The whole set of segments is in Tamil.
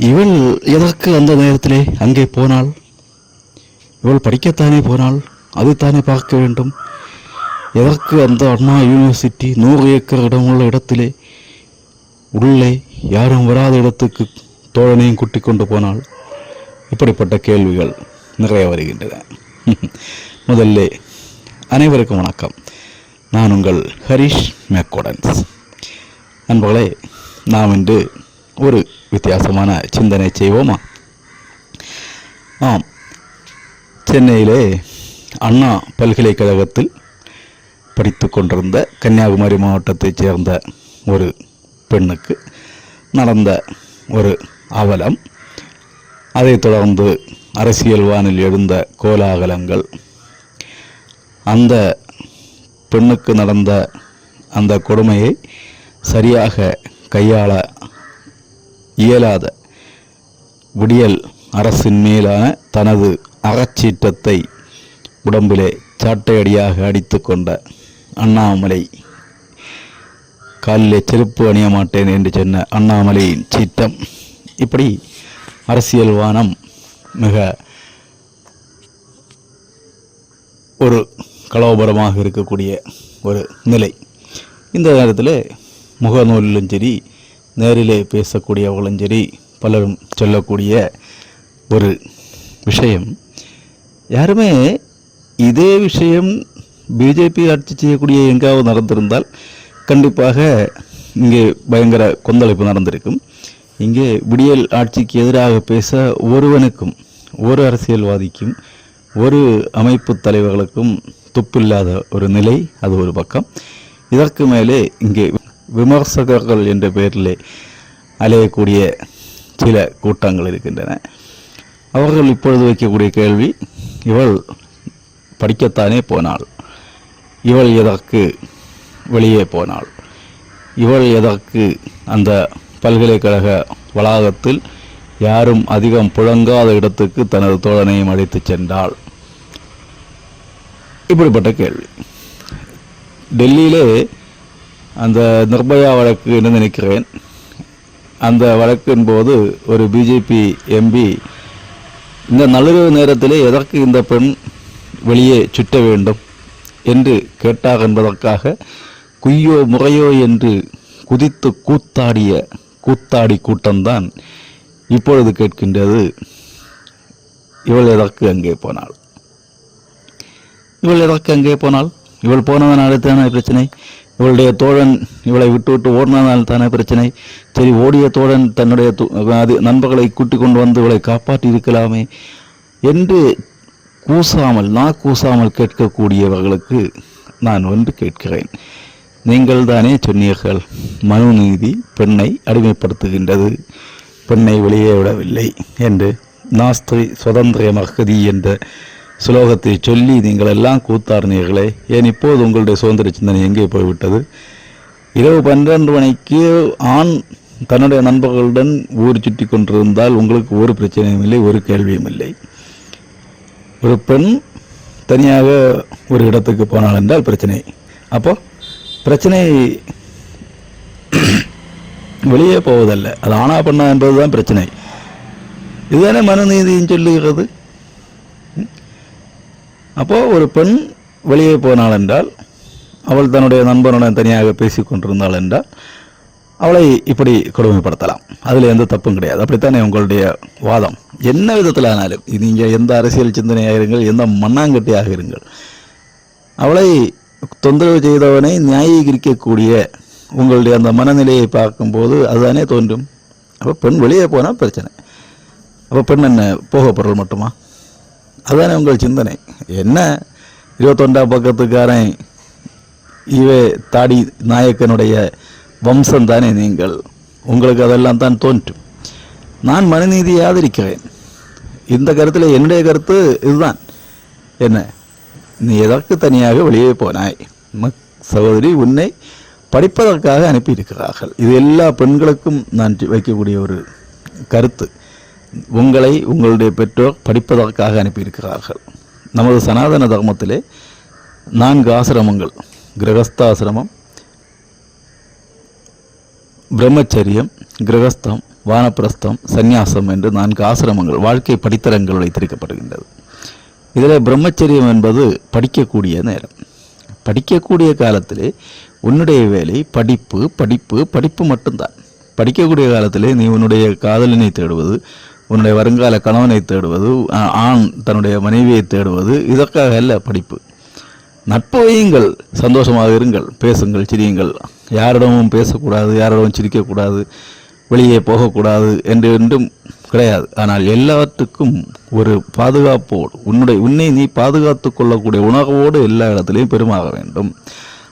இவள் எதற்கு அந்த நேரத்திலே அங்கே போனாள்? இவள் படிக்கத்தானே போனாள் அதைத்தானே பார்க்க வேண்டும். எதற்கு அந்த அண்ணா யூனிவர்சிட்டி நூறு ஏக்கர் இடமுள்ள இடத்திலே? உள்ளே யாரும் வராத இடத்துக்கு தோழனையும் கூட்டிக் கொண்டு போனால் இப்படிப்பட்ட கேள்விகள் நிறைய வருகின்றன. முதல்ல அனைவருக்கும் வணக்கம். நான் உங்கள் ஹரிஷ் மேக்கோடன்ஸ். நண்பர்களே நாம் இன்று ஒரு வித்தியாசமான சிந்தனை செய்வோமா? ஆம். சென்னையிலே அண்ணா பல்கலைக்கழகத்தில் படித்து கொண்டிருந்த கன்னியாகுமரி மாவட்டத்தைச் சேர்ந்த ஒரு பெண்ணுக்கு நடந்த ஒரு அவலம். அதைத் தொடர்ந்து அரசியல் வானில் எழுந்த கோலாகலங்கள். அந்த பெண்ணுக்கு நடந்த அந்த கொடுமையை சரியாக கையாள இயலாத விடியல் அரசின் மேலான தனது அறச்சீற்றத்தை உடம்பிலே சாட்டையடியாக அடித்துக்கொண்ட அண்ணாமலை. காலிலே செருப்பு அணிய மாட்டேன் என்று சொன்ன அண்ணாமலையின் சீற்றம். இப்படி அரசியல் வானம் மிக ஒரு கலோபரமாக இருக்கக்கூடிய ஒரு நிலை. இந்த நேரத்தில் முகநூலிலும் சரி நேரிலே பேசக்கூடியவர்களும் சரி பலரும் சொல்லக்கூடிய ஒரு விஷயம். யாருமே இதே விஷயம் பிஜேபி ஆட்சி செய்யக்கூடிய எங்காவது நடந்திருந்தால் கண்டிப்பாக இங்கே பயங்கர கொந்தளிப்பு நடந்திருக்கும். இங்கே விடியல் ஆட்சிக்கு எதிராக பேச ஒருவனுக்கும் ஒரு அரசியல்வாதிக்கும் ஒரு அமைப்பு தலைவர்களுக்கும் துப்பில்லாத ஒரு நிலை அது ஒரு பக்கம். இதற்கு மேலே இங்கே விமர்சகர்கள் என்ற பெயரிலே அலையக்கூடிய சில கூட்டங்கள் இருக்கின்றன. அவர்கள் இப்பொழுது வைக்கக்கூடிய கேள்வி இவள் படிக்கத்தானே போனாள். இவள் எதற்கு வெளியே போனாள்? இவள் எதற்கு அந்த பல்கலைக்கழக வளாகத்தில் யாரும் அதிகம் புழங்காத இடத்துக்கு தனது தோழனையும் அழைத்து சென்றாள்? இப்படிப்பட்ட கேள்வி. டெல்லியிலே அந்த நிர்பயா வழக்கு என்று நினைக்கிறேன் அந்த வழக்கின் போது ஒரு பிஜேபி எம்பி இந்த நள்ளிரவு நேரத்திலே எதற்கு இந்த பெண் வெளியே சுற்ற வேண்டும் என்று கேட்டார் என்பதற்காக குய்யோ முறையோ என்று குதித்து கூத்தாடிய கூத்தாடி கூட்டம்தான் இப்பொழுது கேட்கின்றது. இவள் எதற்கு அங்கே போனாள்? இவள் எதற்கு அங்கே போனாள்? இவள் போனதனால தானே பிரச்சனை? இவளுடைய தோழன் இவளை விட்டு விட்டு தானே பிரச்சனை? சரி ஓடிய தோழன் தன்னுடைய அது நண்பர்களை கூட்டி கொண்டு வந்து இவளை காப்பாற்றி இருக்கலாமே என்று கூசாமல் நான் கூசாமல் கேட்கக்கூடியவர்களுக்கு நான் ஒன்று கேட்கிறேன். நீங்கள் தானே சொன்னீர்கள் மனுநீதி பெண்ணை அடிமைப்படுத்துகின்றது பெண்ணை வெளியே விடவில்லை என்று. நாஸ்திரி சுதந்திர மகதி என்ற சுலோகத்தை சொல்லி நீங்கள் எல்லாம் கூத்தாடினீர்களே ஏன் இப்போது உங்களுடைய சுதந்திர சிந்தனை எங்கே போய்விட்டது? இரவு பன்னிரண்டு மணிக்கு ஆண் தன்னுடைய நண்பர்களுடன் ஊர் சுற்றி கொண்டிருந்தால் உங்களுக்கு ஒரு பிரச்சனையும் இல்லை ஒரு கேள்வியும் இல்லை. ஒரு பெண் தனியாக ஒரு இடத்துக்கு போனாள் என்றால் பிரச்சனை. அப்போ பிரச்சனை வெளியே போவதல்ல. அது ஆனா பண்ணா என்பதுதான் பிரச்சனை. இதுதானே மனுநீதியும் சொல்லுகிறது? அப்போது ஒரு பெண் வெளியே போனாள் என்றால் அவள் தன்னுடைய நண்பனுடன் தனியாக பேசி கொண்டிருந்தாள் என்றால் அவளை இப்படி கொடுமைப்படுத்தலாம். அதில் எந்த தப்பும் கிடையாது. அப்படித்தானே உங்களுடைய வாதம்? என்ன விதத்தில் ஆனாலும் நீங்கள் எந்த அரசியல் சிந்தனையாக இருங்கள் எந்த மண்ணாங்கட்டியாக இருங்கள். அவளை தொந்தரவு செய்தவனை நியாயீகரிக்கக்கூடிய உங்களுடைய அந்த மனநிலையை பார்க்கும்போது அதுதானே தோன்றும். அப்போ பெண் வெளியே போனால் பிரச்சனை. அப்போ பெண் என்ன? போகப்படுறது மட்டுமா? அதுதானே உங்கள் சிந்தனை. என்ன? இருபத்தொண்டாம் பக்கத்துக்காரன் இவே தாடி நாயக்கனுடைய வம்சம் தானே நீங்கள். உங்களுக்கு அதெல்லாம் தான் தோன்றும். நான் மனுநீதியை ஆதரிக்கிறேன். இந்த கருத்தில் என்னுடைய கருத்து இதுதான். என்ன? நீ எதற்கு தனியாக வெளியே போனாய்? மக் சகோதரி உன்னை படிப்பதற்காக அனுப்பியிருக்கிறார்கள். இது எல்லா பெண்களுக்கும் நான் வைக்கக்கூடிய ஒரு கருத்து. உங்களை உங்களுடைய பெற்றோர் படிப்பதற்காக அனுப்பியிருக்கிறார்கள். நமது சனாதன தர்மத்திலே நான்கு ஆசிரமங்கள். கிரகஸ்தாசிரமம் பிரம்மச்சரியம் கிரகஸ்தம் வானப்பிரஸ்தம் சந்நியாசம் என்று நான்கு ஆசிரமங்கள் வாழ்க்கை படித்தரங்கள் வைத்திருக்கப்படுகின்றது. இதில் பிரம்மச்சரியம் என்பது படிக்கக்கூடிய நேரம். படிக்கக்கூடிய காலத்திலே உன்னுடைய வேலை படிப்பு படிப்பு படிப்பு மட்டும்தான். படிக்கக்கூடிய காலத்திலே நீ உன்னுடைய காதலினை தேடுவது உன்னுடைய வருங்கால கணவனை தேடுவது ஆண் தன்னுடைய மனைவியை தேடுவது இதற்காக அல்ல படிப்பு. நட்பு வையுங்கள் சந்தோஷமாக இருங்கள் பேசுங்கள் சிரியுங்கள். யாரிடமும் பேசக்கூடாது யாரிடமும் சிரிக்கக்கூடாது வெளியே போகக்கூடாது என்று என்றும் கிடையாது. ஆனால் எல்லாத்துக்கும் ஒரு பாதுகாப்போடு உன்னுடைய உன்னை நீ பாதுகாத்து கொள்ளக்கூடிய உணர்வோடு எல்லா இடத்துலையும் பெருமாக வேண்டும்.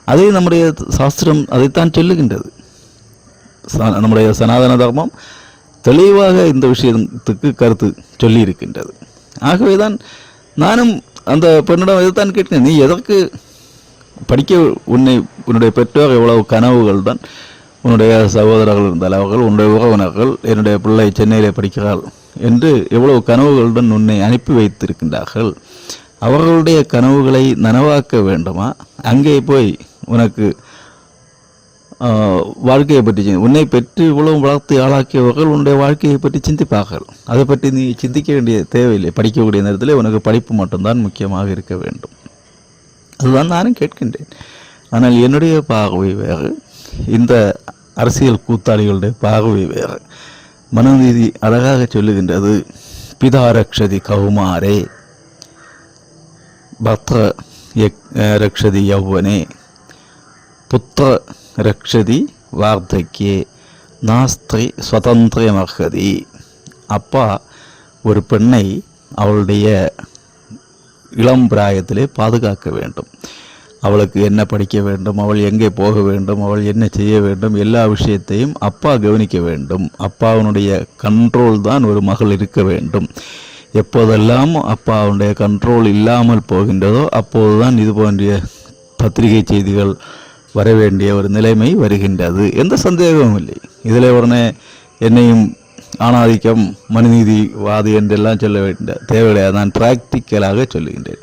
அதை நம்முடைய சாஸ்திரம் அதைத்தான் சொல்லுகின்றது. ச- நம்முடைய சனாதன தர்மம் தெளிவாக இந்த விஷயத்துக்கு கருத்து சொல்லியிருக்கின்றது. ஆகவே தான் நானும் அந்த பெண்ணிடம் இதைத்தான் கேட்கிறேன் நீ எதற்கு படிக்க உன்னை உன்னுடைய பெற்றோர் எவ்வளவு கனவுகள் தான் உன்னுடைய சகோதரர்கள் இருந்தால் அவர்கள் உன்னுடைய உறவினர்கள் என்னுடைய பிள்ளை சென்னையிலே படிக்கிறாள் என்று எவ்வளவு கனவுகளுடன் உன்னை அனுப்பி வைத்திருக்கின்றார்கள். அவர்களுடைய கனவுகளை நனவாக்க வேண்டுமா? அங்கே போய் உனக்கு வாழ்க்கையை பற்றி உன்னை பெற்று இவ்வளவு வளர்த்து ஆளாக்கியவர்கள் உன்னுடைய வாழ்க்கையை பற்றி சிந்திப்பார்கள். அதை பற்றி நீ சிந்திக்க வேண்டிய தேவையில்லை. படிக்கக்கூடிய நேரத்தில் உனக்கு படிப்பு மட்டும்தான் முக்கியமாக இருக்க வேண்டும். அதுதான் நானும் கேட்கின்றேன். ஆனால் என்னுடைய பார்வை வேறு. இந்த அரசியல் கூத்தாளிகளுடைய பார்வை வேறு. மனநீதி அழகாக சொல்லுகின்றது. பிதாரக்ஷதி கௌமாரே பத்ர யக்- ரக்ஷதி யௌவனே புத்திர ரக்ஷதி வார்த்தக்கியே நாஸ்திரி சுதந்திரமர்ஹதி அப்பா ஒரு பெண்ணை அவளுடைய இளம் பிராயத்திலே பாதுகாக்க வேண்டும் அவளுக்கு என்ன படிக்க வேண்டும் அவள் எங்கே போக வேண்டும் அவள் என்ன செய்ய வேண்டும் எல்லா விஷயத்தையும் அப்பா கவனிக்க வேண்டும் அப்பாவினுடைய கண்ட்ரோல் தான் ஒரு மகள் இருக்க வேண்டும் எப்போதெல்லாம் அப்பாவுடைய கண்ட்ரோல் இல்லாமல் போகின்றதோ அப்போதுதான் இது போன்ற பத்திரிகை செய்திகள் வரவேண்டிய ஒரு நிலைமை வருகின்றது. எந்த சந்தேகமும் இல்லை. இதில் உடனே என்னையும் ஆணாதிக்கம் மனுநீதிவாதி என்றெல்லாம் சொல்ல வேண்டிய தேவையில்லை. நான் பிராக்டிக்கலாக சொல்லுகின்றேன்.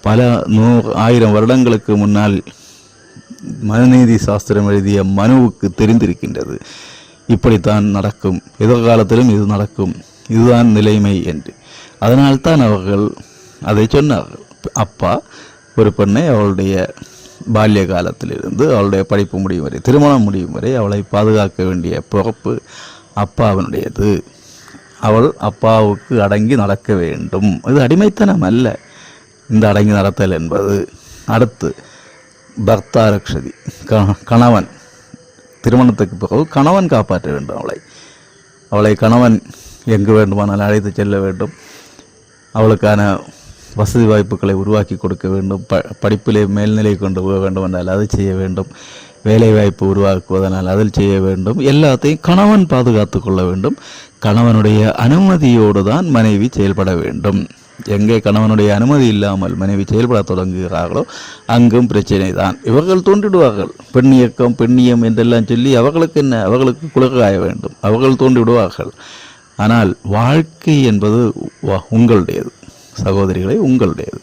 பல நூறு ஆயிரம் வருடங்களுக்கு முன்னால் மனுநீதி சாஸ்திரம் எழுதிய மனுவுக்கு தெரிந்திருக்கின்றது. இப்படித்தான் நடக்கும். எதிர்காலத்திலும் இது நடக்கும். இதுதான் நிலைமை என்று. அதனால்தான் அவர்கள் அதை சொன்னார்கள். அப்பா ஒரு பெண்ணை அவளுடைய பால்ய காலத்திலிருந்து அவளுடைய படிப்பு முடியும் வரை திருமணம் முடியும் வரை அவளை பாதுகாக்க வேண்டிய பொறுப்பு அப்பாவினுடையது. அவள் அப்பாவுக்கு அடங்கி நடக்க வேண்டும். இது அடிமைத்தனம் அல்ல. இந்த அடங்கி நடத்தல் என்பது. அடுத்து பர்த்தா ரக்ஷதி க- கணவன். திருமணத்துக்கு பிறகு கணவன் காப்பாற்ற வேண்டும் அவளை. அவளை கணவன் எங்கு வேண்டுமானால் அழைத்து செல்ல வேண்டும். அவளுக்கான வசதி வாய்ப்புகளை உருவாக்கி கொடுக்க வேண்டும். ப படிப்பிலே மேல்நிலை கொண்டு போக வேண்டும் என்றால் அதை செய்ய வேண்டும். வேலை வாய்ப்பு உருவாக்குவதனால் அதில் செய்ய வேண்டும். எல்லாத்தையும் கணவன் பாதுகாத்து கொள்ள வேண்டும். கணவனுடைய அனுமதியோடு தான் மனைவி செயல்பட வேண்டும். எங்கே கணவனுடைய அனுமதி இல்லாமல் மனைவி செயல்பட தொடங்குகிறார்களோ அங்கும் பிரச்சனை தான். இவர்கள் தோன்றிடுவார்கள். பெண் இயக்கம் பெண்ணியம் என்றெல்லாம் சொல்லி அவர்களுக்கு என்ன? அவர்களுக்கு குலகாய வேண்டும். அவர்கள் தோன்றிவிடுவார்கள் ஆனால் வாழ்க்கை என்பது உங்களுடையது. சகோதரிகளை உங்களுடையது.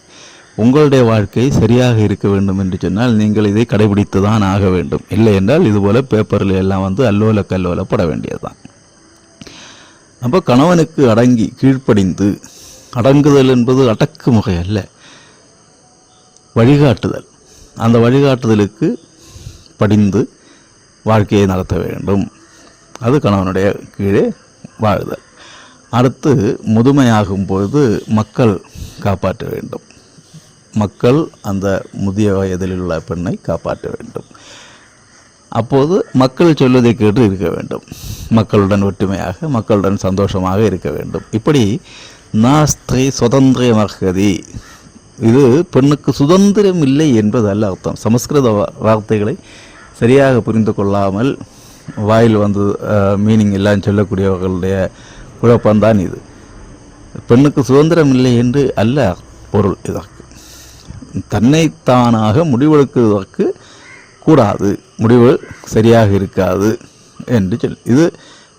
உங்களுடைய வாழ்க்கை சரியாக இருக்க வேண்டும் என்று சொன்னால் நீங்கள் இதை கடைபிடித்து தான் ஆக வேண்டும். இல்லை என்றால் இதுபோல் பேப்பரில் எல்லாம் வந்து அல்லோல கல்லோலப்பட வேண்டியதுதான். அப்போ கணவனுக்கு அடங்கி கீழ்ப்படிந்து அடங்குதல் என்பது அடக்குமுறை அல்ல. வழிகாட்டுதல். அந்த வழிகாட்டுதலுக்கு படிந்து வாழ்க்கையை நடத்த வேண்டும். அது கணவனுடைய கீழே வாழுதல். அடுத்து முதுமையாகும் பொழுது மக்கள் காப்பாற்ற வேண்டும். மக்கள் அந்த முதிய வயதில் உள்ள பெண்ணை காப்பாற்ற வேண்டும். அப்போது மக்கள் சொல்வதை கேட்டு இருக்க வேண்டும். மக்களுடன் ஒற்றுமையாக மக்களுடன் சந்தோஷமாக இருக்க வேண்டும். இப்படி நாஸ்திரி சுதந்திரமர்கதி இது பெண்ணுக்கு சுதந்திரம் இல்லை என்பது அல்ல அர்த்தம். சமஸ்கிருத வார்த்தைகளை சரியாக புரிந்து கொள்ளாமல் வாயில் வந்து மீனிங் எல்லாம் சொல்லக்கூடியவர்களுடைய குழப்பம்தான் இது. பெண்ணுக்கு சுதந்திரம் இல்லை என்று அல்ல பொருள் இதற்கு. தன்னைத்தானாக முடிவெடுக்குவதற்கு கூடாது. முடிவு சரியாக இருக்காது என்று சொல். இது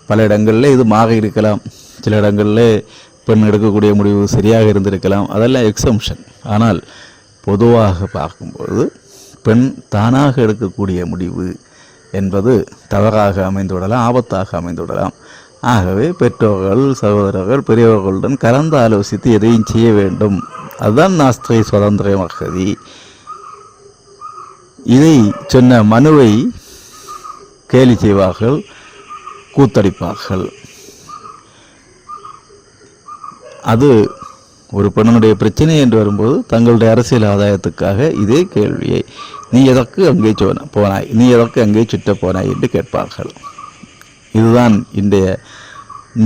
பல இடங்களில் இது மாக இருக்கலாம். சில இடங்களில் பெண் எடுக்கக்கூடிய முடிவு சரியாக இருந்திருக்கலாம். அதெல்லாம் எக்ஸம்ஷன். ஆனால் பொதுவாக பார்க்கும்போது பெண் தானாக எடுக்கக்கூடிய முடிவு என்பது தவறாக அமைந்துவிடலாம் ஆபத்தாக அமைந்துவிடலாம். ஆகவே பெற்றோர்கள் சகோதரர்கள் பெரியவர்களுடன் கலந்து ஆலோசித்து எதையும் செய்ய வேண்டும். அதுதான் நாஸ்திரை சுதந்திர வசதி இதை சொன்ன மனுவை கேலி செய்வார்கள் கூத்தடிப்பார்கள். அது ஒரு பெண்ணுடைய பிரச்சனை என்று வரும்போது தங்களுடைய அரசியல் ஆதாயத்துக்காக இதே கேள்வியை நீ எதற்கு அங்கே சொன்ன போனாய்? நீ எதற்கு அங்கே சுற்ற போனாய்? என்று கேட்பார்கள். இதுதான் இன்றைய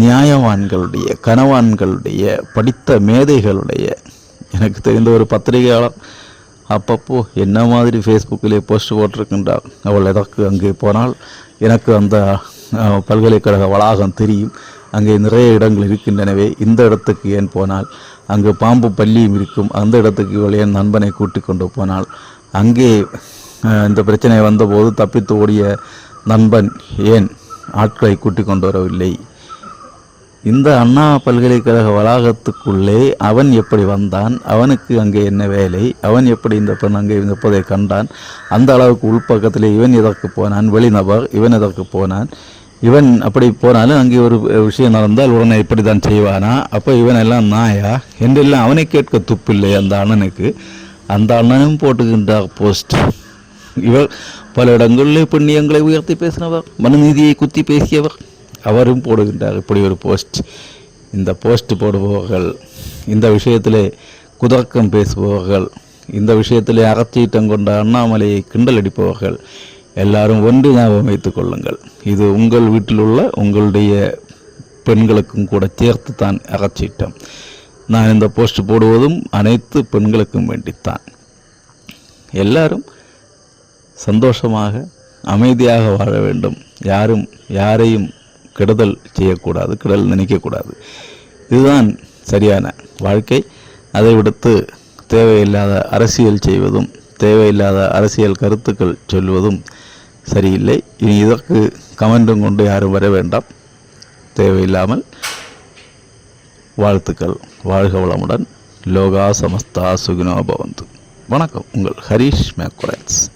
நியாயவான்களுடைய கனவான்களுடைய படித்த மேதைகளுடைய எனக்கு தெரிந்த ஒரு பத்திரிகையாளர் அப்பப்போ என்ன மாதிரி ஃபேஸ்புக்கிலே போஸ்ட் போட்டிருக்கின்றார். அவள் எதற்கு அங்கே போனால் எனக்கு அந்த பல்கலைக்கழக வளாகம் தெரியும். அங்கே நிறைய இடங்கள் இருக்கின்றனவே இந்த இடத்துக்கு ஏன் போனால்? அங்கு பாம்பு பள்ளியும் இருக்கும். அந்த இடத்துக்கு இவள் என் நண்பனை கூட்டிக் கொண்டு போனால்? அங்கே இந்த பிரச்சனை வந்தபோது தப்பித்து ஓடிய நண்பன் ஏன்? ஆட்களை கூட்டிக் கொண்டு வரவில்லை. இந்த அண்ணா பல்கலைக்கழக வளாகத்துக்குள்ளே அவன் எப்படி வந்தான் அவனுக்கு அங்கே என்ன வேலை அவன் எப்படி இந்த பெண் அங்கே இருப்பதை கண்டான் அந்த அளவுக்கு உள்பக்கத்தில் இவன் இதற்கு போனான் வெளிநபர் இவன் இதற்கு போனான் இவன் அப்படி போனாலும் அங்கே ஒரு விஷயம் நடந்தால் உடனே இப்படி தான் செய்வானா அப்போ இவன் எல்லாம் நாயா என்றெல்லாம் அவனை கேட்க துப்பில்லை அந்த அண்ணனுக்கு. அந்த அண்ணனும் போட்டுக்கின்றார் போஸ்ட். இவர் பல இடங்களிலே பெண்ணியங்களை உயர்த்தி பேசினவர் மனுநீதியை குத்தி பேசியவர். அவரும் போடுகின்றார். இப்படி ஒரு போஸ்ட். இந்த போஸ்ட் போடுபவர்கள் இந்த விஷயத்திலே குதர்க்கம் பேசுபவர்கள் இந்த விஷயத்திலே அறச்சீட்டம் கொண்ட அண்ணாமலையை கிண்டல் அடிப்பவர்கள் எல்லாரும் ஒன்று ஞாபகம் வைத்துக் கொள்ளுங்கள். இது உங்கள் வீட்டில் உள்ள உங்களுடைய பெண்களுக்கும் கூட சேர்த்து தான் அறச்சீட்டம் நான் இந்த போஸ்ட் போடுவதும் அனைத்து பெண்களுக்கும் வேண்டித்தான். எல்லாரும் சந்தோஷமாக அமைதியாக வாழ வேண்டும். யாரும் யாரையும் கெடுதல் செய்யக்கூடாது கெடுதல் நினைக்கக்கூடாது. இதுதான் சரியான வாழ்க்கை. அதை விடுத்து தேவையில்லாத அரசியல் செய்வதும் தேவையில்லாத அரசியல் கருத்துக்கள் சொல்வதும் சரியில்லை. இனி இதற்கு கமெண்டும் கொண்டு யாரும் வர வேண்டாம். தேவையில்லாமல் வாழ்த்துக்கள். வாழ்க வளமுடன். லோகா சமஸ்தா சுகினோ பவந்து. வணக்கம். உங்கள் ஹரீஷ் மேக்குரன்ஸ்